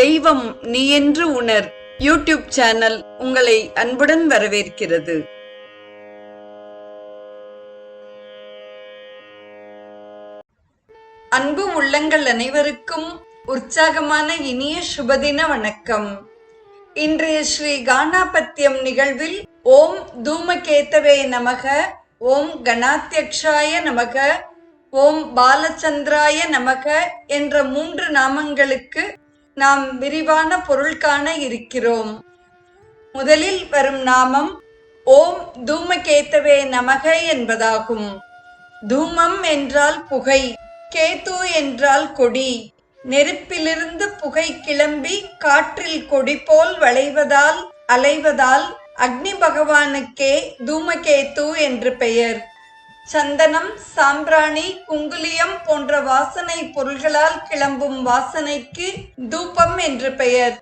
தெய்வம் நீ என்று உணர். யூடியூப் சேனல் உங்களை அன்புடன் வரவேற்கிறது. அன்பு உள்ளங்கள் அனைவருக்கும் உற்சாகமான இனிய சுபதின வணக்கம். இன்றைய ஸ்ரீ கானாபத்தியம் நிகழ்வில் ஓம் தூமகேத்தவே நமக ஓம் கணாத்தியக்ஷாய நமக ஓம் பாலச்சந்திராய நமக என்ற மூன்று நாமங்களுக்கு நாம் விரிவான பொருள் காண இருக்கிறோம். முதலில் வரும் நாமம் ஓம் தூமகேத்தவே நமக என்பதாகும். தூமம் என்றால் புகை கேத்து என்றால் கொடி. நெருப்பிலிருந்து புகை கிளம்பி காற்றில் கொடி போல் வளைவதால் அலைவதால் அக்னி பகவானுக்கே தூமகேத்து என்று பெயர். சந்தனம் சாம்பிராணி குங்குலியம் போன்ற வாசனை பொருள்களால் கிளம்பும் வாசனைக்கு தூபம் என்று பெயர்.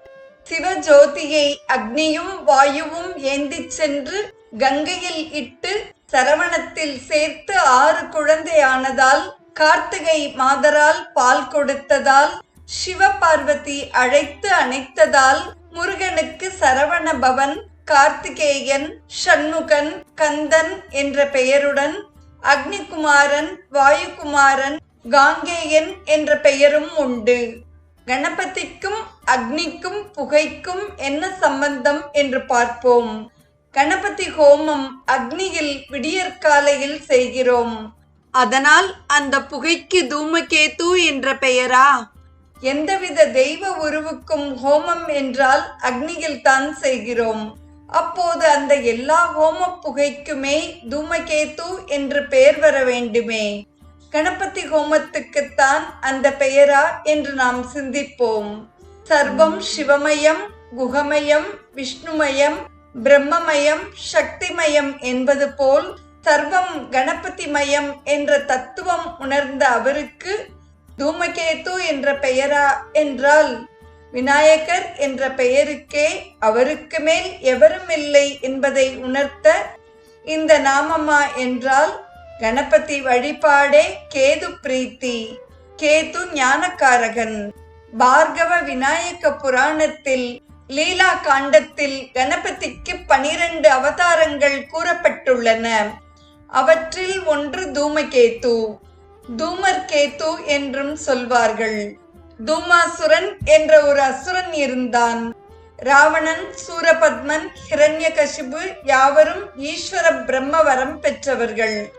சிவஜோதியை அக்னியும் வாயுவும் ஏந்திச் சென்று கங்கையில் இட்டு சரவணத்தில் சேர்த்து ஆறு குழந்தையானதால் கார்த்திகை மாதரால் பால் கொடுத்ததால் சிவபார்வதி அழைத்து அணைத்ததால் முருகனுக்கு சரவண பவன் கார்த்திகேயன் ஷண்முகன் கந்தன் என்ற பெயருடன் அக்னிகுமாரன் வாயுகுமாரன் காங்கேயன் என்ற பெயரும் உண்டு. கணபதிக்கும் அக்னிக்கும் புகைக்கும் என்ன சம்பந்தம் என்று பார்ப்போம். கணபதி ஹோமம் அக்னியில் விடியற்காலையில் செய்கிறோம். அதனால் அந்த புகைக்கு தூமகேது என்ற பெயரா? எந்தவித தெய்வ உருவுக்கும் ஹோமம் என்றால் அக்னியில் தான் செய்கிறோம். அப்போது அந்த எல்லா ஹோம புகைக்குமே தூமகேது என்று பெயர் வர வேண்டுமே. கணபதி ஹோமத்துக்குத்தான் அந்த பெயரா என்று நாம் சிந்திப்போம். சர்வம் சிவமயம் குகமயம் விஷ்ணுமயம் பிரம்மமயம் சக்திமயம் என்பது போல் சர்வம் கணபதிமயம் என்ற தத்துவம் உணர்ந்த அவருக்கு தூமகேது என்ற பெயரா என்றால் விநாயகர் என்ற பெயருக்கே அவருக்கு மேல் எவரும் இல்லை என்பதை உணர்த்த இந்த நாமமா என்றால் கணபதி வழிபாடே கேது பிரீத்தி கேது ஞானக்காரகன். பார்கவ விநாயக புராணத்தில் லீலா காண்டத்தில் கணபதிக்கு பனிரெண்டு அவதாரங்கள் கூறப்பட்டுள்ளன. அவற்றில் ஒன்று தூமகேது தூமர் கேத்து என்றும் சொல்வார்கள். தூமாசுரன் என்ற ஒரு அசுரன் இருந்தான். ராவணன் சூரபத்மன் ஹிரண்யகசிபு யாவரும் ஈஸ்வர பிரம்ம வரம் பெற்றவர்கள்.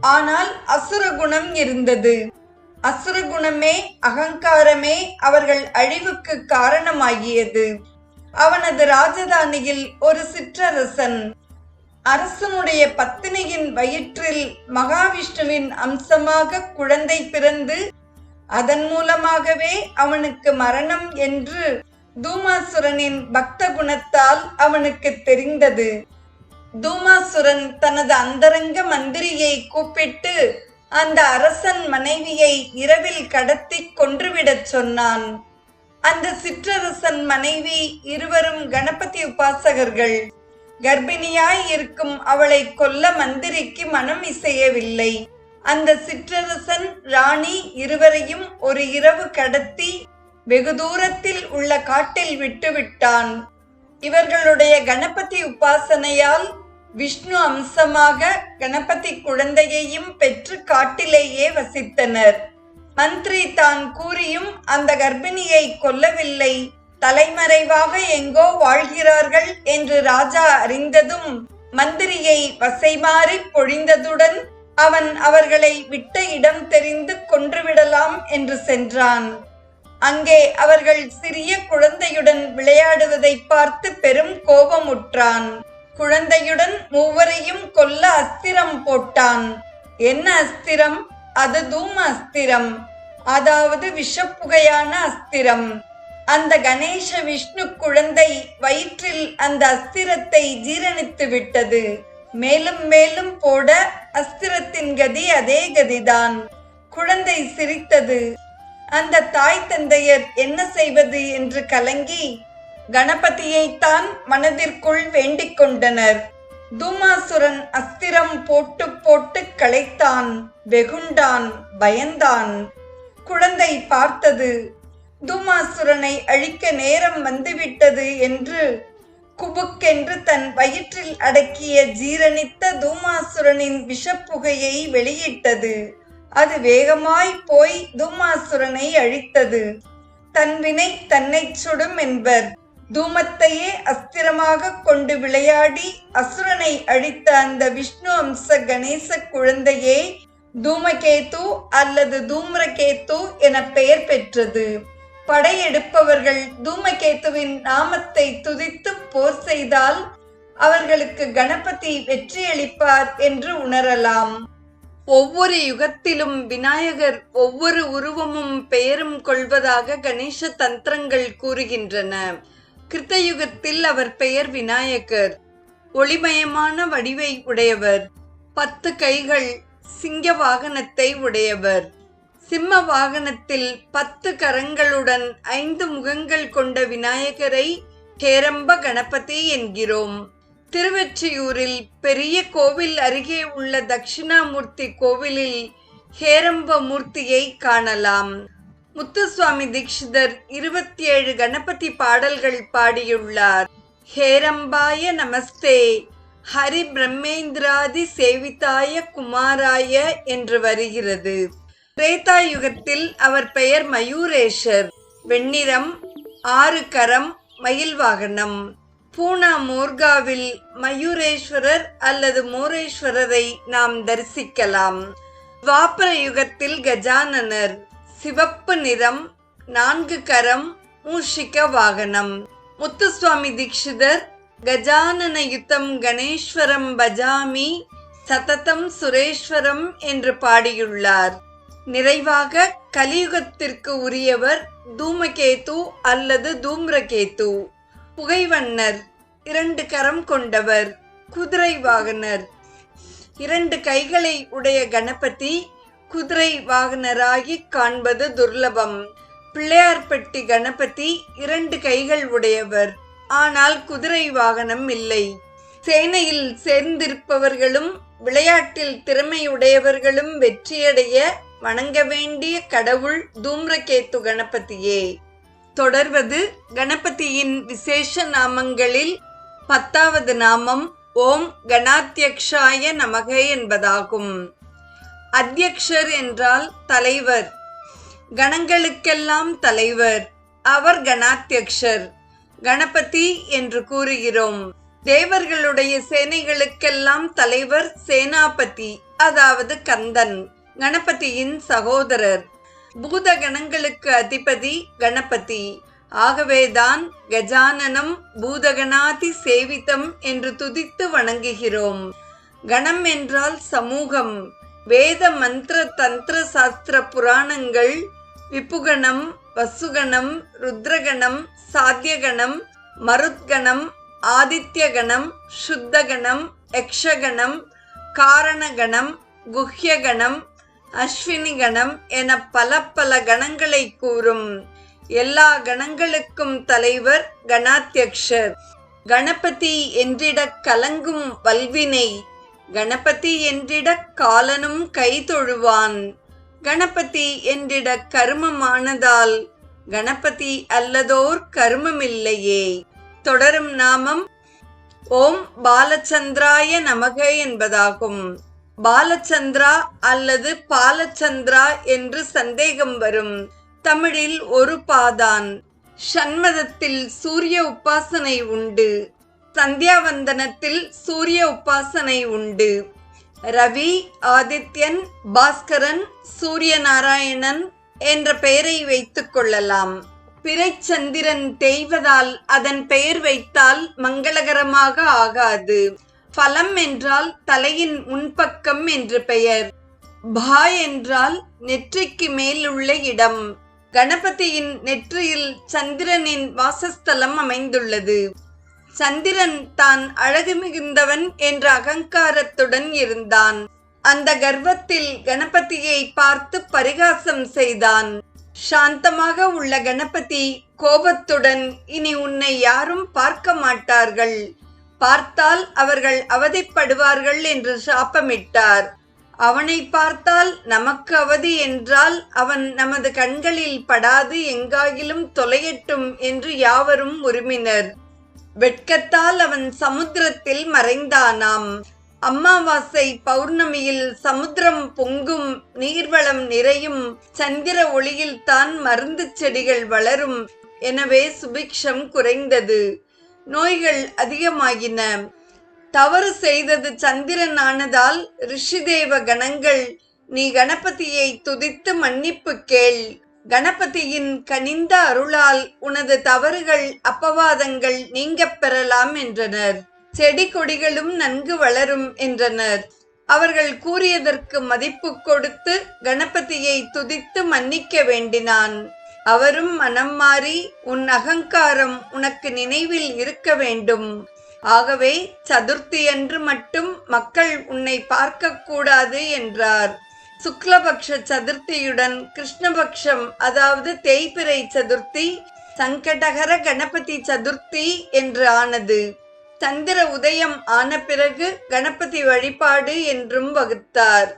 ஆனால் அசுர குணம் இருந்தது. அசுர குணமே அகங்காரமே அவர்கள் அழிவுக்கு காரணமாகியது. அவனது ராஜதானியில் ஒரு சிற்றரசன். அரசனுடைய பத்தினியின் வயிற்றில் மகாவிஷ்ணுவின் அம்சமாக குழந்தை பிறந்து அதன் மூலமாகவே அவனுக்கு மரணம் என்று தூமாசுரனின் பக்த குணத்தால் அவனுக்கு தெரிந்தது. தூமாசுரன் தனது அந்தரங்க மந்திரியை கூப்பிட்டு அந்த அரசன் மனைவியை இரவில் கடத்தி கொன்றுவிடச் சொன்னான். அந்த சிற்றரசன் மனைவி இருவரும் கணபதி உபாசகர்கள். கர்ப்பிணியாய் இருக்கும் அவளை கொல்ல மந்திரிக்கு மனம் இசையவில்லை. அந்த சிற்றரசன் ராணி இருவரையும் ஒரு இரவு கடத்தி வெகு தூரத்தில் உள்ள காட்டில் விட்டுவிட்டான் இவர்களுடைய கணபதி உபாசனையால் விஷ்ணு அம்சமாக கணபதி குழந்தையையும் பெற்று காட்டிலேயே வசித்தனர். மந்திரி தான் கூறியும் அந்த கர்ப்பிணியை கொல்லவில்லை. தலைமறைவாக எங்கோ வாழ்கிறார்கள் என்று ராஜா அறிந்ததும் மந்திரியை வசைமாறி பொழிந்ததுடன் அவன் அவர்களை விட்ட இடம் தெரிந்து கொன்றுவிடலாம் என்று சென்றான். அங்கே அவர்கள் சிறிய குழந்தையுடன் விளையாடுவதை பார்த்து பெரும் கோபமுற்றான். குழந்தையுடன் மூவரையும் கொல்ல அஸ்திரம் போட்டான். என்ன அஸ்திரம்? அது தூம அஸ்திரம். அதாவது விஷப்புகையான அஸ்திரம். அந்த கணேச விஷ்ணு குழந்தை வயிற்றில் அந்த அஸ்திரத்தை ஜீரணித்து விட்டது. மேலும் மேலும் போட அஸ்திரத்தின் கதி அதே கதிதான். குழந்தை சிரித்தது. அந்த தாய் தந்தையர் என்ன செய்வது என்று கலங்கி கணபதியைத்தான் மனதிற்குள் வேண்டிக் கொண்டனர். தூமாசுரன் அஸ்திரம் போட்டு போட்டு களைத்தான் வெகுண்டான் பயந்தான். குழந்தை பார்த்தது. தூமாசுரனை அழிக்க நேரம் வந்துவிட்டது என்று குபுக்கென்று தன் வயிற்றில் அடக்கிய ஜீரணித்த தூமாசுரனின் விஷப்புகையை வெளியிட்டது. அது வேகமாய் போய் தூமாசுரனை அழித்தது. தன் வினை தன்னை சுடும் என்பர். தூமத்தையே அஸ்திரமாக கொண்டு விளையாடி அசுரனை அழித்த அந்த விஷ்ணு அம்ச கணேச குழந்தையே தூமகேது அல்லது தூம்ரகேத்து என பெயர் பெற்றது. படையெடுப்பவர்கள் தூமகேத்துவின் நாமத்தை துதித்து போர் செய்தால் அவர்களுக்கு கணபதி வெற்றியளிப்பார் என்று உணரலாம். ஒவ்வொரு யுகத்திலும் விநாயகர் ஒவ்வொரு உருவமும் பெயரும் கொள்வதாக கணேச தந்திரங்கள் கூறுகின்றன. கிருத்தயுகத்தில் அவர் பெயர் விநாயகர். ஒளிமயமான வடிவை உடையவர். பத்து கைகள் சிங்க வாகனத்தை உடையவர். சிம்ம வாகனத்தில் பத்து கரங்களுடன் ஐந்து முகங்கள் கொண்ட விநாயகரை ஹேரம்ப கணபதி என்கிறோம். திருவெற்றியூரில் பெரிய கோவில் அருகே உள்ள தட்சிணாமூர்த்தி கோவிலில் ஹேரம்ப மூர்த்தியை காணலாம். முத்துசுவாமி தீட்சிதர் இருபத்தி ஏழு கணபதி பாடல்கள் பாடியுள்ளார். ஹேரம்பாய நமஸ்தே ஹரி பிரம்மேந்திராதி சேவிதாய குமாராய என்று வருகிறது. திரேதா யுகத்தில் அவர் பெயர் மயூரேஷர். வெண்ணிறம் ஆறு கரம் மயில் வாகனம். பூனா மோர்காவில் மயூரேஸ்வரர் அல்லது மோரேஸ்வரரை நாம் தரிசிக்கலாம். துவாபர யுகத்தில் கஜானனர். சிவப்பு நிறம் நான்கு கரம் மூஷிக வாகனம். முத்துசுவாமி தீட்சிதர் கஜானன யுத்தம் கணேஸ்வரம் பஜாமி சததம் சுரேஸ்வரம் என்று பாடியுள்ளார். நிறைவாக கலியுகத்திற்கு உரியவர் தூமகேது அல்லது தூம்ரகேது. புகைவண்ணர் இரண்டு கரம் கொண்டவர் குதிரை வாகனர். இரண்டு கைகளை உடைய கணபதி குதிரை வாகனராகி காண்பது துர்லபம். பிள்ளையார்பட்டி கணபதி இரண்டு கைகள் உடையவர் ஆனால் குதிரை வாகனம் இல்லை. சேனையில் சேர்ந்திருப்பவர்களும் விளையாட்டில் திறமையுடையவர்களும் வெற்றியடைய வணங்க வேண்டிய கடவுள் தூம்ரகேத்து கணபதியே. தொடர்வது கணபதியின் விசேஷ நாமங்களில் பத்தாவது நாமம் ஓம் கணாத்தியக்ஷாய நமக என்பதாகும். அத்தியக்ஷர் என்றால் தலைவர். கணங்களுக்கெல்லாம் தலைவர். அவர் கணாத்தியக்ஷர். கணபதி என்று கூறுகிறோம். தேவர்களுடைய சேனைகளுக்கெல்லாம் தலைவர் சேனாபதி அதாவது கந்தன். கணபதியின் சகோதரர். பூத கணங்களுக்கு அதிபதி கணபதி. ஆகவேதான் கஜானனம் பூதகணாதி சேவிதம் என்று துதித்து வணங்குகிறோம். கணம் என்றால் சமூகம். வேத மந்திர தந்திர சாஸ்திர புராணங்கள் விப்புகணம் வசுகணம் ருத்ரகணம் சாத்தியகணம் மருத்கணம் ஆதித்யகணம் சுத்தகணம் யக்ஷகணம் காரணகணம் குஹ்யகணம் அஸ்வினி கணம் என பல பல கணங்களை கூறும் எல்லா கணங்களுக்கும் தலைவர் கணாத்தியக்ஷர். கணபதி என்றிட கலங்கும் வல்வினை கணபதி என்றிடக் காலனும் கை தொழுவான். கணபதி என்றிட கருமமானதால் கணபதி அல்லதோர் கருமமில்லையே. தொடரும் நாமம் ஓம் பாலச்சந்திராய நமக என்பதாகும். பாலச்சந்திரா அல்லது பாலச்சந்திரா என்று சந்தேகம் வரும். தமிழில் ஒரு பாதான். ஷண்மதத்தில் சூரிய உபாசனை உண்டு. சந்தியாவந்தனத்தில் சூரிய உபாசனை உண்டு. ரவி ஆதித்யன் பாஸ்கரன் சூரிய நாராயணன் என்ற பெயரை வைத்துக் கொள்ளலாம். பிறைச்சந்திரன் தேய்வதால் அதன் பெயர் வைத்தால் மங்களகரமாக ஆகாது. பலம் என்றால் தலையின் முன்பக்கம் என்று பெயர். பா என்றால் நெற்றிக்கு மேல் உள்ள இடம். கணபதியின் நெற்றியில் சந்திரனின் வாசஸ்தலம் அமைந்துள்ளது. சந்திரன் தான் அழகு மிகுந்தவன் என்ற அகங்காரத்துடன் இருந்தான். அந்த கர்வத்தில் கணபதியை பார்த்து பரிகாசம் செய்தான். சாந்தமாக உள்ள கணபதி கோபத்துடன் இனி உன்னை யாரும் பார்க்க மாட்டார்கள். பார்த்தால் அவர்கள் அவதிப்படுவார்கள் என்று சாப்பமிட்டார். அவனை பார்த்தால் நமக்கு அவதி என்றால் அவன் நமது கண்களில் படாது எங்காகிலும் தொலையட்டும் என்று யாவரும் உருமினர். வெட்கத்தால் அவன் சமுத்திரத்தில் மறைந்தானாம். அம்மாவாசை பௌர்ணமியில் சமுத்திரம் பொங்கும் நீர்வளம் நிறையும் சந்திர ஒளியில்தான் மருந்து செடிகள் வளரும். எனவே சுபிக்ஷம் குறைந்தது. நோய்கள் அதிகமாகின. தவறு செய்தது சந்திரன் ஆனதால் ரிஷிதேவ கணங்கள் நீ கணபதியை துதித்து மன்னிப்பு கேள். கணபதியின் கனிந்த அருளால் உனது தவறுகள் அப்பவாதங்கள் நீங்கப் பெறலாம் என்றனர். செடி கொடிகளும் நன்கு வளரும் என்றனர். அவர்கள் கூறியதற்கு மதிப்பு கொடுத்து கணபதியை துதித்து மன்னிக்க வேண்டினான். அவரும் மனம் மாறி உன் அகங்காரம் உனக்கு நினைவில் இருக்க வேண்டும். ஆகவே சதுர்த்தியன்று மட்டும் மக்கள் உன்னை பார்க்க கூடாது என்றார். சுக்லபக்ஷ சதுர்த்தியுடன் கிருஷ்ணபக்ஷம் அதாவது தேய்பிரை சதுர்த்தி சங்கடகர கணபதி சதுர்த்தி என்று ஆனது. சந்திர உதயம் ஆன பிறகு கணபதி வழிபாடு என்றும் வகுத்தார்.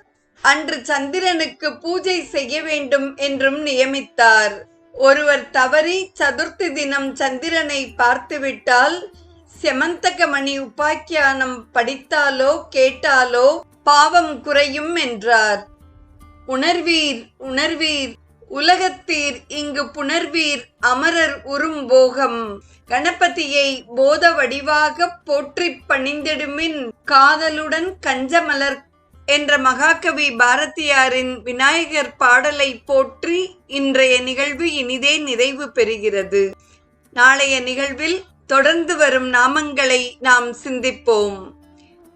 அன்று சந்திரனுக்கு பூஜை செய்ய வேண்டும் என்றும் நியமித்தார். ஒருவர் தவறி சதுர்த்தி தினம் சந்திரனை பார்த்துவிட்டால் செமந்தகமணி உபாக்கியானம் படித்தாலோ கேட்டாலோ பாவம் குறையும் என்றார். உணர்வீர் உணர்வீர் உலகத்தீர் இங்கு புணர்வீர் அமரர் உரும்போகம் கணபதியை போத வடிவாக போற்றிப் பணிந்திடுமின் காதலுடன் கஞ்சமலர் என்ற மகாகவி பாரதியாரின் விநாயகர் பாடலை போற்றி இன்றைய நிகழ்வு இனிதே நிறைவு பெறுகிறது. நாளைய நிகழ்வில் தொடர்ந்து வரும் நாமங்களை நாம் சிந்திப்போம்.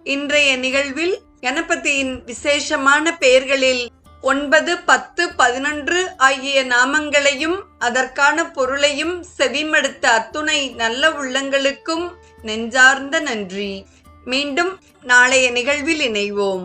இன்றைய நிகழ்வில் கணபதியின் விசேஷமான பெயர்களில் ஒன்பது பத்து பதினொன்று ஆகிய நாமங்களையும் அதற்கான பொருளையும் செவிமடுத்த அத்துணை நல்ல உள்ளங்களுக்கும் நெஞ்சார்ந்த நன்றி. மீண்டும் நாளைய நிகழ்வில் இணைவோம்.